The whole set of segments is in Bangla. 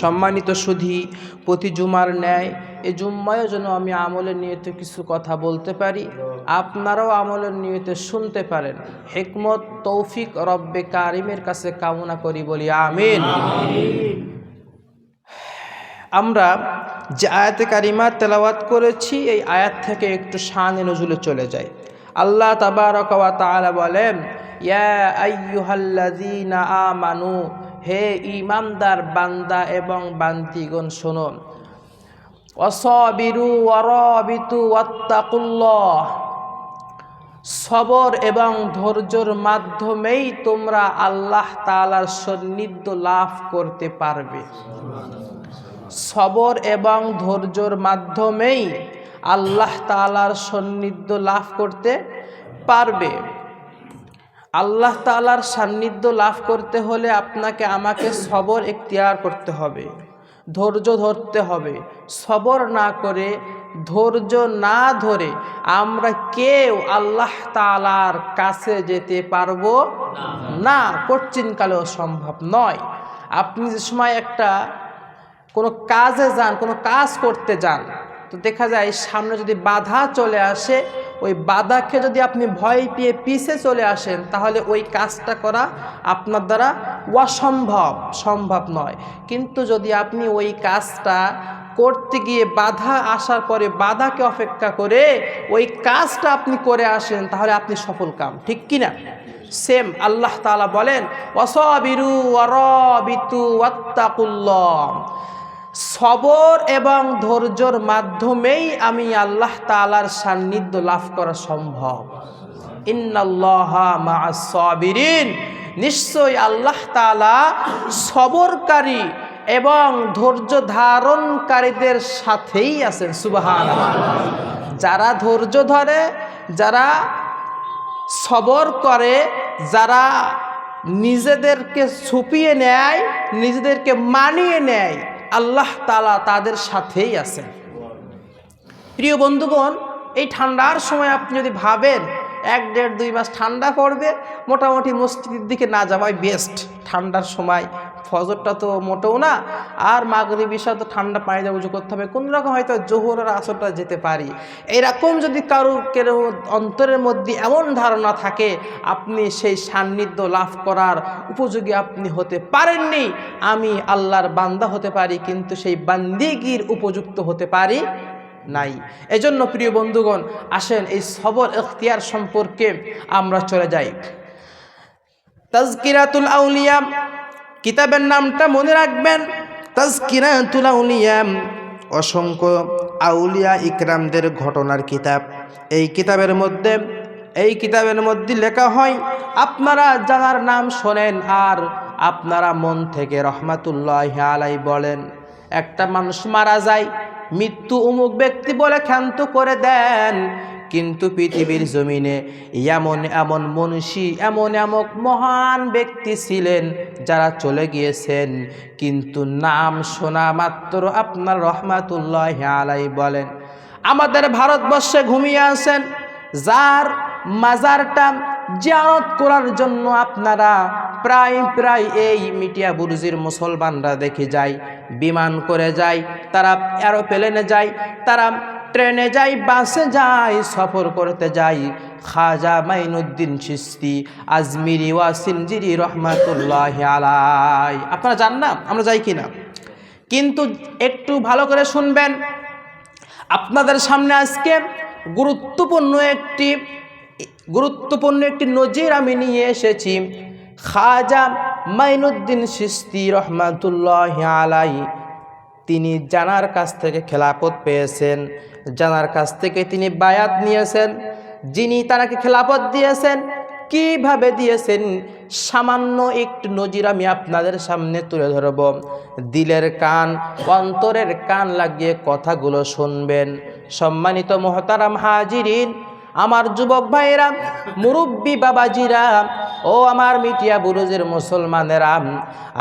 সম্মানিত সুধী, প্রতি জুমার ন্যায় এই জুম্মায়ও যেন আমি আমলের নিয়তে কিছু কথা বলতে পারি, আপনারাও আমলের নিয়তে শুনতে পারেন। হেকমত, তৌফিক রব্বে কারিমের কাছে কামনা করি বলি, আমিন। আমরা যে আয়াতে কারিমা তেলাওয়াত করেছি, এই আয়াত থেকে একটু শানে নজুলে চলে যাই। আল্লাহ তাবারক ওয়া তাআলা বলেন, ইয়া আইয়ুহাল্লাযীনা আমানু হে ইমানদার বান্দা এবং বান্তিগণ শোনো। অসবিরু অরবিতু ওয়াত্তাকুল্লাহ। সবর এবং ধৈর্যর মাধ্যমেই তোমরা আল্লাহ তাআলার সান্নিধ্য লাভ করতে পারবে। সবর এবং ধৈর্যর মাধ্যমেই আল্লাহ তালার সান্নিধ্য লাভ করতে পারবে। আল্লাহ তালার সান্নিধ্য লাভ করতে হলে আপনাকে আমাকে সবর এখতিয়ার করতে হবে, ধৈর্য ধরতে হবে। সবর না করে, ধৈর্য না ধরে আমরা কেউ আল্লাহ তালার কাছে যেতে পারব না কঠিনকালেও সম্ভব নয়। আপনি যে সময় একটা কোনো কাজে যান, কোনো কাজ করতে যান, তো দেখা যায় সামনে যদি বাধা চলে আসে ওই বাধাকে যদি আপনি ভয় পেয়ে পিছে চলে আসেন, তাহলে ওই কাজটা করা আপনার দ্বারা অসম্ভব, সম্ভব নয়। কিন্তু যদি আপনি ওই কাজটা করতে গিয়ে বাধা আসার পরে বাধাকে অপেক্ষা করে ওই কাজটা আপনি করে আসেন, তাহলে আপনি সফল কাম, ঠিক কিনা? সেম আল্লাহ তাআলা বলেন অসবিরু অরবিতু ওয়াত্তাকুল্লাহ। সবর এবং ধৈর্যর মাধ্যমেই আমি আল্লাহ তালার সান্নিধ্য লাভ করা সম্ভব। ইন্নাল্লাহিরিন নিশ্চয় আল্লাহ তালা সবরকারী এবং ধৈর্য ধারণকারীদের সাথেই আছেন সুবাহান যারা ধৈর্য ধরে, যারা সবর করে, যারা নিজেদেরকে ছুপিয়ে নেয়, নিজেদেরকে মানিয়ে নেয় আল্লাহ তালা তাদের সাথেই আছেন। প্রিয় বন্ধুগণ, এই ঠান্ডার সময় আপনি যদি ভাবেন এক দেড় দুই মাস ঠান্ডা পড়বে, মোটামুটি মসজিদের দিকে না যাওয়াই বেস্ট ঠান্ডার সময় ফজরটা তো মোটেও না। আর মাগরি বিষয় তো ঠান্ডা পানি দিয়ে উজু করতে হবে। কোন রকম হয়তো জোহর আর আসরটা যেতে পারি। এরকম যদি কারও, কেউ অন্তরের মধ্যে এমন ধারণা থাকে, আপনি সেই সান্নিধ্য লাভ করার উপযোগী আপনি হতে পারেননি। আমি আল্লাহর বান্দা হতে পারি, কিন্তু সেই বান্দিগির উপযুক্ত হতে পারি নাই। এজন্য প্রিয় বন্ধুগণ, আসেন এই সবর এখতিয়ার সম্পর্কে আমরা চলে যাই। তাজকিরাতুল আউলিয়া কিতাবের নামটা মনে রাখবেন। তাজকিরাতুল আউলিয়া অসংখ্য আউলিয়া ইকরামদের ঘটনার কিতাব। এই কিতাবের মধ্যে, এই কিতাবের মধ্যে লেখা হয়, আপনারা যার নাম শোনেন আর আপনারা মন থেকে রহমাতুল্লাহ আলাই বলেন। একটা মানুষ মারা যায়, মৃত্যু অমুক ব্যক্তি বলে ক্ষান্ত করে দেন। কিন্তু পৃথিবীর জমিনে এমন এমন মনীষী এমন এমন মহান ব্যক্তি ছিলেন যারা চলে গিয়েছেন। কিন্তু নাম শোনা মাত্র আপনার রহমাতুল্লাহ আলাই বলেন। আমাদের ভারতবর্ষে ঘুমিয়ে আছেন। যার মাজারটা জিয়ারত করার জন্য আপনারা প্রায় প্রায় এই মিটিয়া বুরুজির মুসলমানরা দেখে যায়, বিমান করে যায়, তারা এরোপ্লেনে যায়, তারা ট্রেনে যাই, বাসে যাই, সফর করতে যাই। খাজা মাইনুদ্দিন চিস্তি আজমিরি ওয়াসিনজিরি রহমাতুল্লাহ আলাই আপনারা জান না? আমরা যাই কি না কিন্তু একটু ভালো করে শুনবেন। আপনাদের সামনে আজকে গুরুত্বপূর্ণ একটি গুরুত্বপূর্ণ একটি নজির আমি নিয়ে এসেছি। খাজা মাইনুদ্দিন সিস্তি রহমাতুল্লাহ আলাই তিনি জানার কাছ থেকে খেলাপত পেয়েছেন। জানার কাছ থেকে তিনি বায়াত নিয়েছেন, যিনি তারাকে খেলাপত দিয়েছেন, কীভাবে দিয়েছেন, সামান্য একটু নজির আমি আপনাদের সামনে তুলে ধরব। দিলের কান, অন্তরের কান লাগিয়ে কথাগুলো শুনবেন। সম্মানিত মহতারাম হাজিরিন, আমার যুবক ভাইয়েরা, মুরব্বী বাবাজিরা, ও আমার মিটিয়া বুরুজের মুসলমানেরা,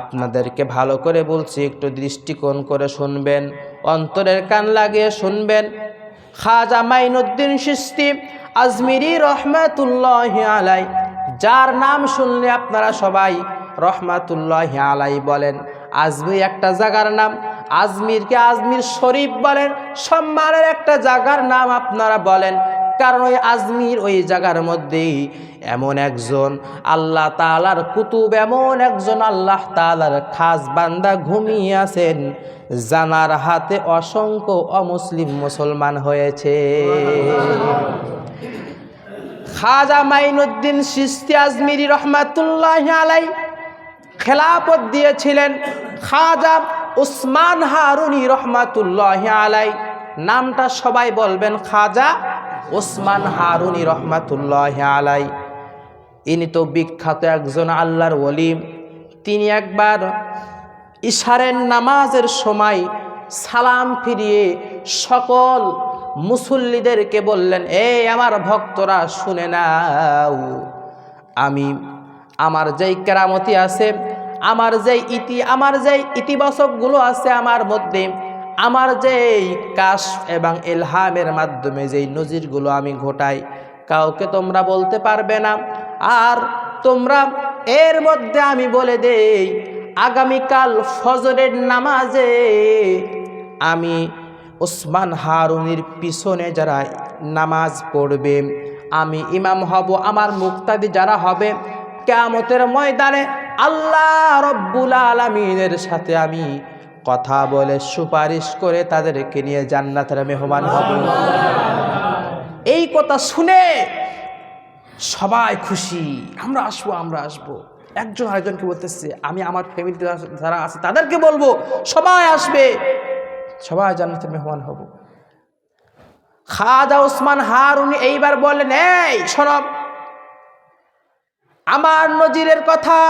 আপনাদেরকে ভালো করে বলছি, একটু দৃষ্টিকোণ করে শুনবেন। অন্তরের কান লাগিয়ে শুনবেন। খাজা মাইনুদ্দিন সিস্তি আজমিরি রহমাতুল্লাহ আলাই, যার নাম শুনলে আপনারা সবাই রহমাতুল্লাহ আলাই বলেন। আজমির একটা জায়গার নাম, আজমিরকে আজমির শরীফ বলেন, সম্মানের একটা জায়গার নাম আপনারা বলেন। কারণ ওই আজমির ওই জায়গার মধ্যেই এমন একজন আল্লাহ তালার কুতুব, এমন একজন আল্লাহ তালার খাস বান্দা ঘুমিয়ে আছেন, জানার হাতে অসংখ্য অমুসলিম মুসলমান হয়েছে। খাজা মাইনুদ্দিন সিস্তি আজমিরি রহমাতুল্লাহ আলাই খেলাপত দিয়েছিলেন খাজা উসমান হারুনি রহমাতুল্লাহ আলাই নামটা সবাই বলবেন খাজা ওসমান হারুনি রহমাতুল্লাহ আলাই ইনি তো বিখ্যাত একজন আল্লাহর ওলিম তিনি একবার ইশারের নামাজের সময় সালাম ফিরিয়ে সকল মুসল্লিদেরকে বললেন, এই আমার ভক্তরা, শুনে নাও। আমি, আমার যেই কেরামতি আছে, আমার যেই ইতি, আমার যেই ইতিবাচকগুলো আছে আমার মধ্যে, আমার যেই কাশ এবং এলহামের মাধ্যমে যেই নজিরগুলো আমি ঘটাই, কাউকে তোমরা বলতে পারবে না। আর তোমরা এর মধ্যে আমি বলে দেই, আগামীকাল ফজরের নামাজে আমি ওসমান হারুনির পিছনে যারা নামাজ পড়বে, আমি ইমাম হব, আমার মুক্তাদি যারা হবে, কেয়ামতের ময়দানে আল্লাহ রব্বুল আলমিনের সাথে আমি কথা বলে সুপারিশ করে তাদেরকে নিয়ে জান্নাতের মেহমান হব। এই কথা শুনে সবাই খুশি, আমরা আসব আমরা আসব। একজন আরেকজনকে বলতেছে, আমি আমার ফ্যামিলিতে যারা আছে, তাদেরকে বলব, সবাই আসবে। সবাই জান্নাতের মেহমান হব। খাজা ওসমান হার উনি এইবার বললেন, এই সরব আমার নজিরের কথা,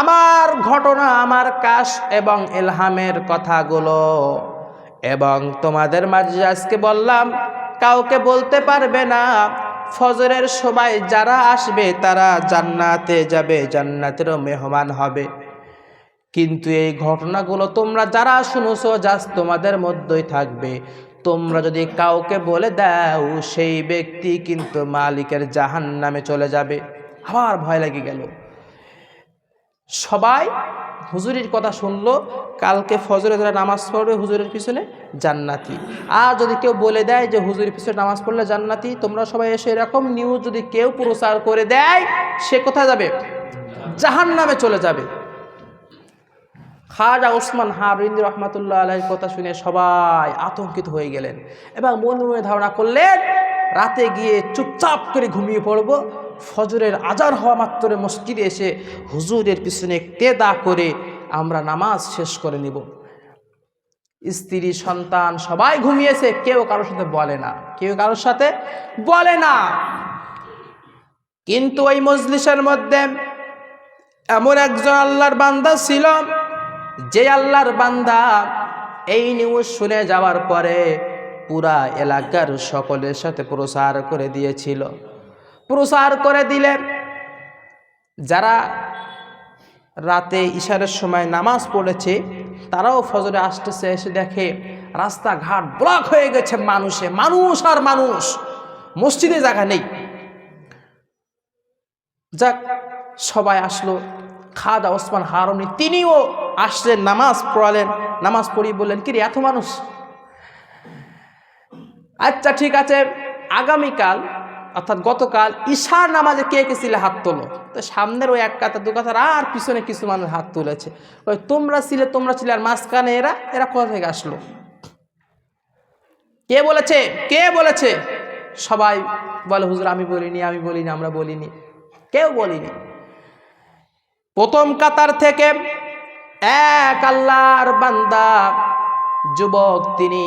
আমার ঘটনা, আমার কাশ এবং এলহামের কথাগুলো এবং তোমাদের মাঝে আজকে বললাম, কাউকে বলতে পারবে না। ফজরের সবাই যারা আসবে, তারা জান্নাতে যাবে জান্নাতেরও মেহমান হবে। কিন্তু এই ঘটনাগুলো তোমরা যারা শুনোছো, জাস্ট তোমাদের মধ্যেই থাকবে। তোমরা যদি কাউকে বলে দাও, সেই ব্যক্তি কিন্তু মালিকের জাহান নামে চলে যাবে। আবার ভয় লেগে গেল। সবাই হুজুরির কথা শুনলো, কালকে ফজরে যারা নামাজ পড়বে হুজুরের পিছনে জান্নাতি। আর যদি কেউ বলে দেয় যে হুজুরের পিছনে নামাজ পড়লে জান্নাতি, তোমরা সবাই এসে এরকম নিউজ যদি কেউ প্রচার করে দেয়, সে কোথায় যাবে? জাহান নামে চলে যাবে। খাজা ওসমান হারিন্দ রহমাতুল্লাহ আলাইর কথা শুনে সবাই আতঙ্কিত হয়ে গেলেন। এবং মনে মনে ধারণা করলেন, রাতে গিয়ে চুপচাপ করে ঘুমিয়ে পড়ব। ফজরের আজার হওয়া মাত্র মসজিদে এসে হুজুরের পিছনে তেদা করে আমরা নামাজ শেষ করে নিব। স্ত্রী, সন্তান, সবাই ঘুমিয়েছে, কেউ কারোর সাথে বলে না। কেউ কারোর সাথে বলে না। কিন্তু ওই মজলিসের মধ্যে এমন একজন আল্লাহর বান্দা ছিল, যে আল্লাহর বান্দা এই নিউজ শুনে যাওয়ার পরে পুরা এলাকার সকলের সাথে প্রসার করে দিয়েছিল। প্রসার করে দিলে যারা রাতে ইশারের সময় নামাজ পড়েছে, তারাও ফজরে আসতেছে, এসে দেখে রাস্তাঘাট ব্লক হয়ে গেছে মানুষে, মানুষ আর মানুষ। মসজিদে জায়গা নেই। যাক, সবাই আসলো, খাদা ওসমান হারনি তিনিও আসলেন, নামাজ পড়ালেন, নামাজ পড়ি বললেন কি এত মানুষ? আচ্ছা ঠিক আছে, আগামীকাল অর্থাৎ গতকাল ঈশার নামাজে কে কে ছিলে হাত তোলো? তো সামনের ওই এক কাতার দু কাতার আর পিছনে কিছু মানুষ হাত তুলেছে। ওই তোমরা ছিলে তোমরা ছিলে আর মাঝখানে এরা এরা কোথা থেকে আসলো? কে বলেছে? কে বলেছে? সবাই বলে, হুজুর, আমি বলিনি আমি বলিনি, আমরা বলিনি। কেউ বলিনি। প্রথম কাতার থেকে এক আল্লাহর বান্দা যুবক, তিনি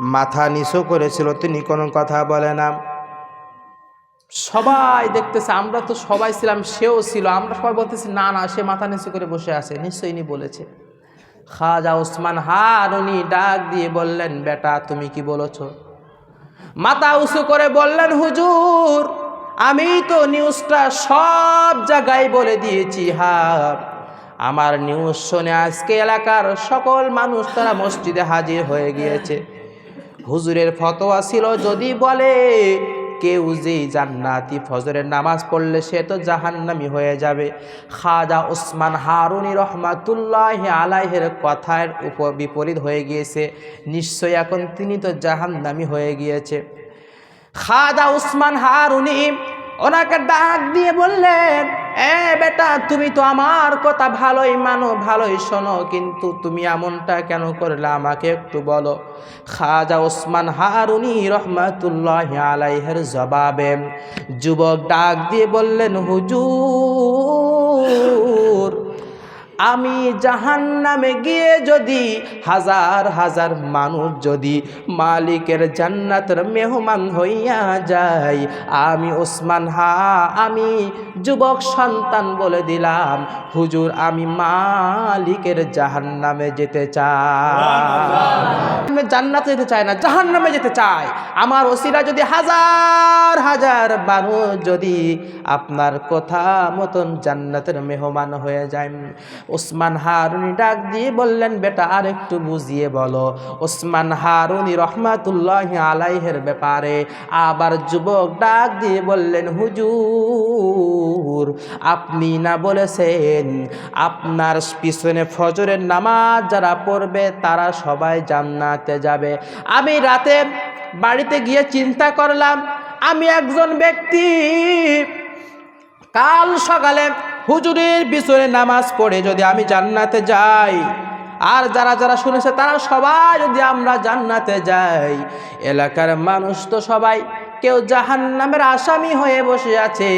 মাথা নিচু করেছিল, তিনি কোনো কথা বলে না। সবাই দেখতেছে, আমরা তো সবাই ছিলাম, সেও ছিল। আমরা সবাই বলতেছি, না না, সে মাথা নিচু করে বসে আছে। নিশ্চয়ই ইনি বলেছে। খাজা ওসমান হার উনি ডাক দিয়ে বললেন, বেটা, তুমি কি বলেছ? মাথা উঁচু করে বললেন, হুজুর, আমি তো নিউজটা সব জায়গায় বলে দিয়েছি হা আমার নিউজ শুনে আজকে এলাকার সকল মানুষ তারা মসজিদে হাজির হয়ে গিয়েছে। হুজুরের ফতোয়া ছিল, যদি বলে কেউ যে জান্নাতি? ফজরের নামাজ পড়লে সে তো জাহান্নামি হয়ে যাবে। খাজা ওসমান হারুনি রহমাতুল্লাহ আলাইহের কথার উপর বিপরীত হয়ে গিয়েছে। নিশ্চয় এখন তিনি তো জাহান্নামি হয়ে গিয়েছে। খাদা উসমান হারুনি ওনাকে ডাক দিয়ে বললেন, এ বেটা, তুমি তো আমার কথা ভালোই মানো, ভালোই শোনো, কিন্তু তুমি এমনটা কেন করলে আমাকে একটু বলো? খাজা ওসমান হারুনি রহমাতুল্লাহ আলাইহের জবাবে যুবক ডাক দিয়ে বললেন, হুজুর আমি জাহান নামে গিয়ে যদি, হাজার হাজার মানুষ যদি মালিকের জান্নাতের মেহমান হইয়া যায়, আমি ওসমান, হা, আমি যুবক সন্তান বলে দিলাম, হুজুর, আমি মালিকের জাহান নামে যেতে চাই। জান্নাতে যেতে চায় না জাহান নামে যেতে চাই আমার ওসিরা যদি হাজার হাজার মানুষ যদি আপনার কথা মতন জান্নাতের মেহমান হয়ে যায় ওসমান হারুনি ডাক দিয়ে বললেন, বেটা, আর একটু বুঝিয়ে বলো, ওসমান হারুনি রহমাতুল্লাহ আলাইহের ব্যাপারে। আবার যুবক ডাক দিয়ে বললেন, হুজুর, আপনি না বলেছেন আপনার পিছনে ফজরের নামাজ যারা পড়বে তারা সবাই জান্নাতে যাবে। আমি রাতে বাড়িতে গিয়ে চিন্তা করলাম, আমি একজন ব্যক্তি, কাল সকালে হুজুরের পিছনে নামাজ পড়ে যদি আমি জান্নাতে যাই, আর যারা যারা শুনেছে তারা সবাই যদি আমরা জান্নাতে যাই। এলাকার মানুষ তো সবাই কেউ জাহান নামের আসামি হয়ে বসে আছে।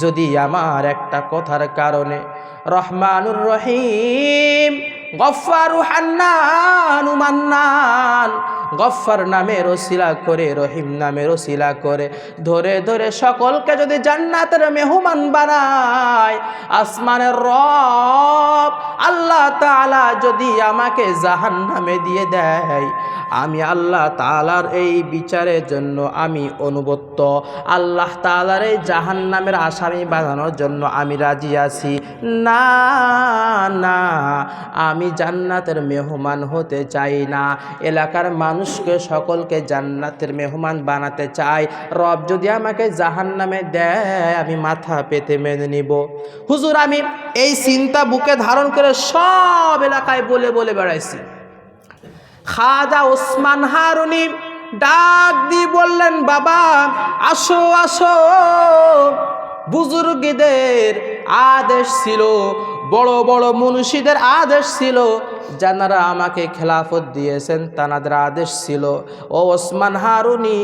যদি আমার একটা কথার কারণে রহমানুর রহিম গফারু হান্নানু মান্নান গফার নামে রসিলা করে, রহিম নামে রসিলা করে। ধরে ধরে সকলকে যদি জান্নাতের মেহমান বানায়, আসমানের রব আল্লাহ তাআলা যদি আমাকে জাহান নামে দিয়ে দেয়, আমি আল্লাহ তালার এই বিচারের জন্য আমি অনুবত্ত। আল্লাহ তালার এই জাহান নামের আসামি বানানোর জন্য আমি রাজি আছি। না না, আমি জান্নাতের মেহমান হতে চাই না। এলাকার মানুষকে সকলকে জান্নাতের মেহমান বানাতে চাই রব যদি আমাকে জাহান নামে দেয়, আমি মাথা পেতে মেনে নিব। হুজুর, আমি এই চিন্তা বুকে ধারণ করে সব এলাকায় বলে বলে বেড়াইছি। খাজা ওসমান হারুনি ডাক দিয়ে বললেন, বাবা, আসো আসো। বুজুর্গীদের আদেশ ছিল, বড় বড় মনীষীদের আদেশ ছিল যারা আমাকে খেলাফত দিয়েছেন, তানাদের আদেশ ছিল, ও ওসমান হারুনি,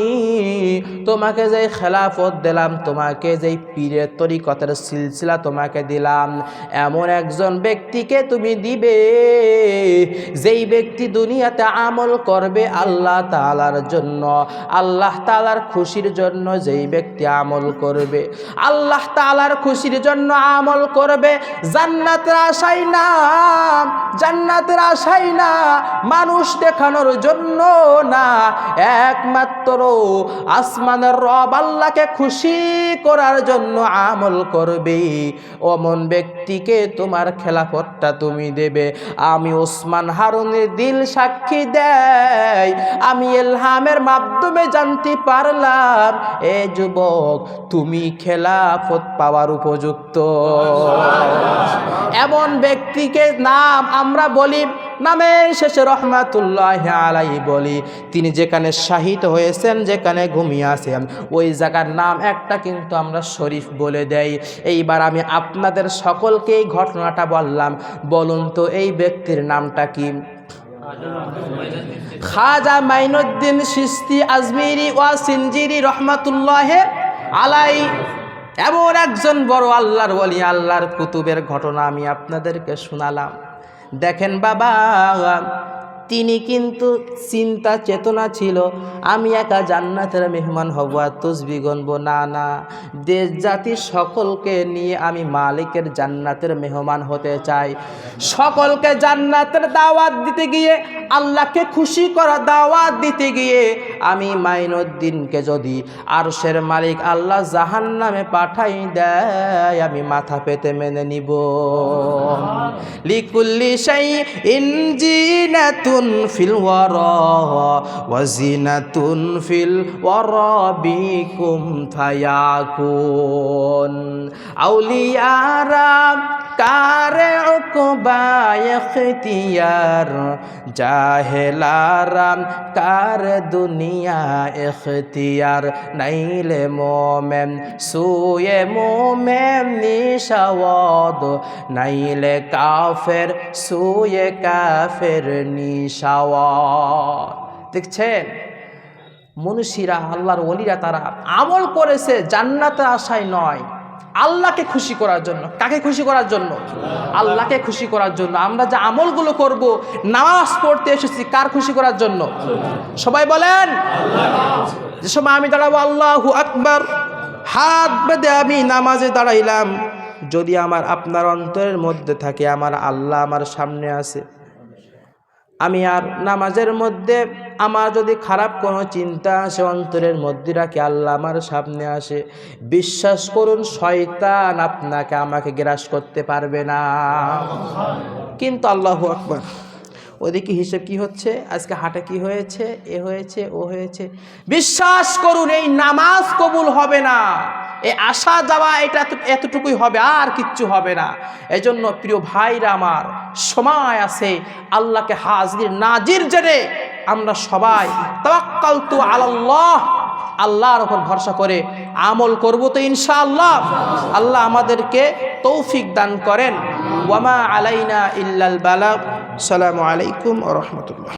তোমাকে যে খেলাফত দিলাম, তোমাকে যেই পীরের তরিকতের সিলসিলা তোমাকে দিলাম, এমন একজন ব্যক্তিকে তুমি দিবে, যেই ব্যক্তি দুনিয়াতে আমল করবে আল্লাহ তালার জন্য, আল্লাহ তালার খুশির জন্য যেই ব্যক্তি আমল করবে, আল্লাহ তালার খুশির জন্য আমল করবে, জান্নাতের আশাই না জান্নাতের আশাই না মানুষ দেখানোর জন্য না। একমাত্র আসমানের রব আল্লাহকে খুশি করার জন্য আমল করবে। অমন ব্যক্তিকে তোমার খেলাফতটা তুমি দেবে। আমি ওসমান হারুনের দিল সাক্ষী দেয়। আমি এলহামের মাধ্যমে জানতে পারলাম এ যুবক তুমি খেলাফত পাওয়ার উপযুক্ত। এমন ব্যক্তিকে নাম আমরা বলি নামের শেষে রহমাতুল্লাহ আলাই বলি। তিনি যেখানে শাহিদ হয়েছেন, যেখানে ঘুমিয়ে আছেন, ওই জায়গার নাম একটা কিন্তু আমরা শরীফ বলে দেই। এইবার আমি আপনাদের সকলকে এই ঘটনাটা বললাম। বলুন তো, এই ব্যক্তির নামটা কি? খাজা মাইনুদ্দিন সিস্তি আজমিরি ওয়া সিনজিরি রহমাতুল্লাহ আলাই। এমন একজন বড় আল্লাহর বলি আল্লাহর কুতুবের ঘটনা আমি আপনাদেরকে শোনালাম। দেখেন বাবা তিনি কিন্তু চিন্তা চেতনা ছিল, আমি একা জান্নাতের মেহমান হব আর তসবি গণব না না, দেশ জাতি সকলকে নিয়ে আমি মালিকের জান্নাতের মেহমান হতে চাই। সকলকে জান্নাতের দাওয়াত দিতে গিয়ে, আল্লাহকে খুশি করা দাওয়াত দিতে গিয়ে, আমি মাইনুদ্দিনকে যদি আর আরশের মালিক আল্লাহ জাহান নামে পাঠাই দেয়, আমি মাথা পেতে মেনে নিব। লিকুল্লি সেই ইঞ্জিনাতু ফিল ওয়ারা ওয়াজিনাতুন ফিল ওয়ারা বিকুম ফায়াকুন আউলিয়ারা কারে ইখতিয়ার, জাহেলারাম কার দুনিয়া এখতিয়ার নাইলে মোমেন সুয়ে মোমেন নিশাওয়াদ, নাইলে কাফের সুয়ে কাফের নিশাওয়াদ। দেখছেন? মনুষীরা, আল্লাহর ওলিরা তারা আমল করেছে জান্নাতের আশায় নয়। আল্লাহকে খুশি করার জন্য। কাকে খুশি করার জন্য? আল্লাহকে খুশি করার জন্য। আমরা যে আমলগুলো করব, নামাজ পড়তে এসেছি, কার খুশি করার জন্য? সবাই বলেন, যে সময় আমি দাঁড়াবো, আল্লাহু আকবার। হাত বেঁধে আমি নামাজে দাঁড়াইলাম। যদি আমার আপনার অন্তরের মধ্যে থাকে, আমার আল্লাহ আমার সামনে আছে। আমি আর নামাজের মধ্যে আমার যদি খারাপ কোনো চিন্তা আসে, অন্তরের মধ্যে রাখি, আল্লাহ আমার সামনে আসে। বিশ্বাস করুন, শয়তান আপনাকে আমাকে গ্রাস করতে পারবে না। কিন্তু আল্লাহ আকবার। ওদিকে হিসেব কি হচ্ছে? আজকে হাটে কি হয়েছে? এ হয়েছে, ও হয়েছে। বিশ্বাস করুন, এই নামাজ কবুল হবে না। এ আসা যাওয়া, এটা এতটুকুই হবে, আর কিচ্ছু হবে না। এজন্য প্রিয় ভাইরা আমার, সময় আছে আল্লাহকে হাজির, নাজির জেনে আমরা সবাই তবাক্কাল তু আল্লাহ আল্লাহর ওপর ভরসা করে আমল করব তো ইনশাআল্লাহ। আল্লাহ আমাদেরকে তৌফিক দান করেন। ওয়ামা আলাইনা ইল্লাল বালাব সালামু আলাইকুম ও রহমতুল্লাহ।